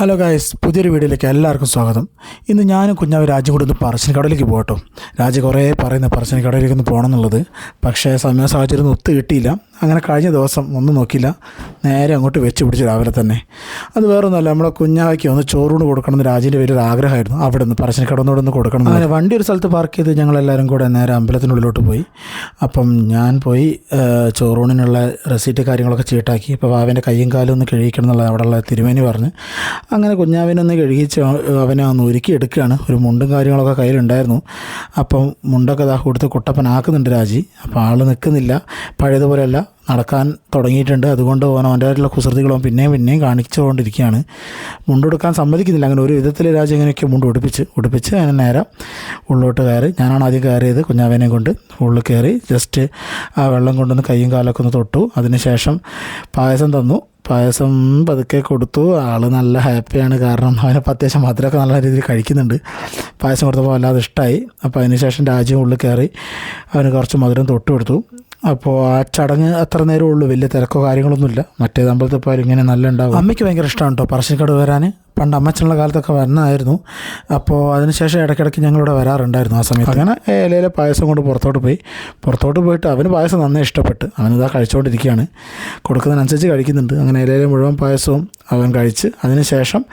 Hello guys പുതിയൊരു വീഡിയോയിലേക്ക് എല്ലാവർക്കും സ്വാഗതം. ഇന്ന് ഞാനും കുഞ്ഞാവ് രാജ്യം കൂടി ഒന്ന് പറശ്ശിനിക്കടയിലേക്ക് പോകട്ടോ. രാജു കുറേ പറയുന്ന പറശ്ശിനിക്കടയിലേക്ക് ഒന്ന് പോകണം എന്നുള്ളത്. പക്ഷേ സമയ സാഹചര്യം ഒത്തു കിട്ടിയില്ല. അങ്ങനെ കഴിഞ്ഞ ദിവസം ഒന്നും നോക്കിയില്ല. നേരെ അങ്ങോട്ട് വെച്ച് പിടിച്ച് രാവിലെ തന്നെ. അത് വേറെ ഒന്നുമല്ല നമ്മളെ കുഞ്ഞാവയ്ക്ക് ഒന്ന് ചോറൂണ് കൊടുക്കണം എന്ന് രാജിന്റെ വലിയൊരു ആഗ്രഹമായിരുന്നു. അവിടെ നിന്ന് പറശ്ശിനിക്കട ഒന്നുകൂടെ ഒന്ന് കൊടുക്കണം അങ്ങനെ വണ്ടി ഒരു സ്ഥലത്ത് പാർക്ക് ചെയ്ത് ഞങ്ങളെല്ലാവരും കൂടെ നേരെ അമ്പലത്തിനുള്ളിലോട്ട് പോയി. അപ്പം ഞാൻ പോയി ചോറൂണിനുള്ള റെസീറ്റ് കാര്യങ്ങളൊക്കെ ചീട്ടാക്കി. ഇപ്പോൾ വാവന്റെ കയ്യും കാലും ഒന്ന് കഴുകിക്കണം എന്നുള്ളത് അവിടെയുള്ള തിരുമേനി പറഞ്ഞ്. അങ്ങനെ കുഞ്ഞാവിനൊന്ന് കഴുകിച്ച് അവനെ ഒന്ന് ഒരുക്കി എടുക്കുകയാണ്. ഒരു മുണ്ടും കാര്യങ്ങളൊക്കെ കയ്യിലുണ്ടായിരുന്നു. അപ്പം മുണ്ടൊക്കെ ദാ കൊടുത്ത് കുട്ടപ്പനാക്കുന്നുണ്ട് രാജി. അപ്പോൾ ആൾ നിൽക്കുന്നില്ല. പഴയതുപോലെയല്ല. നടക്കാൻ തുടങ്ങിയിട്ടുണ്ട്. അതുകൊണ്ട് ഓൻ അവന്റെതായിട്ടുള്ള കുസൃതികളും പിന്നെയും പിന്നെയും കാണിച്ചുകൊണ്ടിരിക്കുകയാണ്. മുണ്ടെടുക്കാൻ സമ്മതിക്കുന്നില്ല. അങ്ങനെ ഒരു വിധത്തിൽ രാജ്യം ഇങ്ങനെയൊക്കെ മുണ്ട് ഉടുപ്പിച്ച് ഉടുപ്പിച്ച് അതിന് നേരം ഉള്ളോട്ട് കയറി. ഞാനാണ് ആദ്യം കയറിയത് കുഞ്ഞാവനെ കൊണ്ട്. ഉള്ളിൽ കയറി ജസ്റ്റ് ആ വെള്ളം കൊണ്ടൊന്ന് കൈയും കാലൊക്കെ ഒന്ന് തൊട്ടു. അതിനുശേഷം പായസം തന്നു. പായസം പതുക്കെ കൊടുത്തു. ആൾ നല്ല ഹാപ്പിയാണ്. കാരണം അവനെ അത്യാവശ്യം മധുരമൊക്കെ നല്ല രീതിയിൽ കഴിക്കുന്നുണ്ട്. പായസം കൊടുത്തപ്പോൾ വല്ലാതെ ഇഷ്ടമായി അപ്പോൾ അതിനുശേഷം രാജ്യം ഉള്ളിൽ കയറി അവന് കുറച്ച് മധുരം തൊട്ട് കൊടുത്തു അപ്പോൾ ആ ചടങ്ങ് അത്ര നേരം ഉള്ളൂ വലിയ തിരക്കോ കാര്യങ്ങളൊന്നുമില്ല. മറ്റേത് അമ്പലത്തിൽ ഇങ്ങനെ നല്ല ഉണ്ടാവും. അമ്മയ്ക്ക് ഭയങ്കര ഇഷ്ടമാണ് കേട്ടോ പറശ്ശിനിക്കട് വരാൻ പണ്ട് അമ്മച്ചനുള്ള കാലത്തൊക്കെ വരണമായിരുന്നു അപ്പോൾ അതിനുശേഷം ഇടയ്ക്കിടയ്ക്ക് ഞങ്ങളിവിടെ വരാറുണ്ടായിരുന്നു ആ സമയത്ത്. അങ്ങനെ ഇലയിലെ പായസം കൊണ്ട് പുറത്തോട്ട് പോയി. പുറത്തോട്ട് പോയിട്ട് അവന് പായസം നന്നേ ഇഷ്ടപ്പെട്ട്. അവനിതാ കഴിച്ചുകൊണ്ടിരിക്കുകയാണ്. കൊടുക്കുന്നതിനനുസരിച്ച് കഴിക്കുന്നുണ്ട്. അങ്ങനെ ഇലയിലെ മുഴുവൻ പായസവും അവൻ കഴിച്ച്. അതിനുശേഷം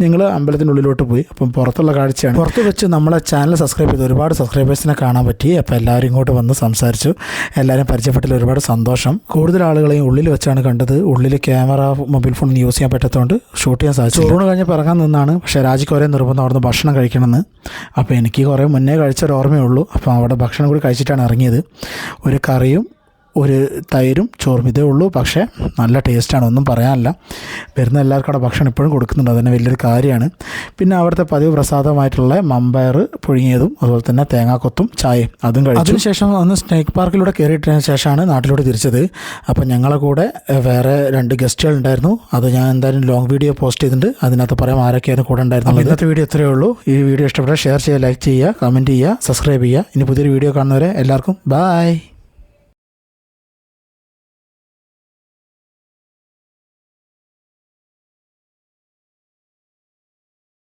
ഞങ്ങൾ അമ്പലത്തിനുള്ളിലോട്ട് പോയി. അപ്പം പുറത്തുള്ള കാഴ്ചയാണ്. പുറത്ത് വെച്ച് നമ്മളെ ചാനൽ സബ്സ്ക്രൈബ് ചെയ്ത് ഒരുപാട് സബ്സ്ക്രൈബേഴ്സിനെ കാണാൻ പറ്റി. അപ്പോൾ എല്ലാവരും ഇങ്ങോട്ട് വന്ന് സംസാരിച്ചു. എല്ലാവരും പരിചയപ്പെട്ടതിൽ ഒരുപാട് സന്തോഷം. കൂടുതൽ ആളുകളെയും ഉള്ളിൽ വെച്ചാണ് കണ്ടത്. ഉള്ളിൽ ക്യാമറ മൊബൈൽ ഫോൺ യൂസ് ചെയ്യാൻ പറ്റാത്തതുകൊണ്ട് ഷൂട്ട് ചെയ്യാൻ സാധിച്ചു ചോറൂണ് കഴിഞ്ഞ് പിറങ്ങാൻ നിന്നാണ്. പക്ഷേ രാജിക്ക് ഒരേ നിർബന്ധം അവിടുന്ന് ഭക്ഷണം കഴിക്കണമെന്ന്. അപ്പോൾ എനിക്ക് കുറേ മുന്നേ കഴിച്ച ഒരു ഓർമ്മയേ ഉള്ളൂ. അപ്പോൾ അവിടെ ഭക്ഷണം കൂടി കഴിച്ചിട്ടാണ് ഇറങ്ങിയത്. ഒരു കറിയും ഒരു തൈരും ചോറും ഇതേ ഉള്ളൂ. പക്ഷേ നല്ല ടേസ്റ്റാണ്. ഒന്നും പറയാനില്ല. വരുന്ന എല്ലാവർക്കും അവിടെ ഭക്ഷണം ഇപ്പോഴും കൊടുക്കുന്നുണ്ട്. അതന്നെ വലിയൊരു കാര്യമാണ്. പിന്നെ അവിടുത്തെ പതിവ് പ്രസാദമായിട്ടുള്ള മമ്പയർ പുഴുങ്ങിയതും അതുപോലെ തന്നെ തേങ്ങാക്കൊത്തും ചായയും അതും കഴിച്ചു. അതിനുശേഷം ഒന്ന് സ്നേക്ക് പാർക്കിലൂടെ കയറിയിട്ടതിന് ശേഷമാണ് നാട്ടിലൂടെ തിരിച്ചത്. അപ്പോൾ ഞങ്ങളെ കൂടെ വേറെ രണ്ട് ഗസ്റ്റുകൾ ഉണ്ടായിരുന്നു. അത് ഞാൻ എന്തായാലും ലോങ് വീഡിയോ പോസ്റ്റ് ചെയ്തിട്ടുണ്ട്. അതിനകത്ത് പറയാം ആരൊക്കെയാണ് കൂടെ ഉണ്ടായിരുന്നത് ഇന്നത്തെ വീഡിയോ ഇത്രയേ ഉള്ളൂ. ഈ വീഡിയോ ഇഷ്ടപ്പെട്ടാൽ ഷെയർ ചെയ്യുക ലൈക്ക് ചെയ്യുക കമന്റ് ചെയ്യുക സബ്സ്ക്രൈബ് ചെയ്യുക. ഇനി പുതിയൊരു വീഡിയോ കാണുന്നവരെ എല്ലാവർക്കും ബായ്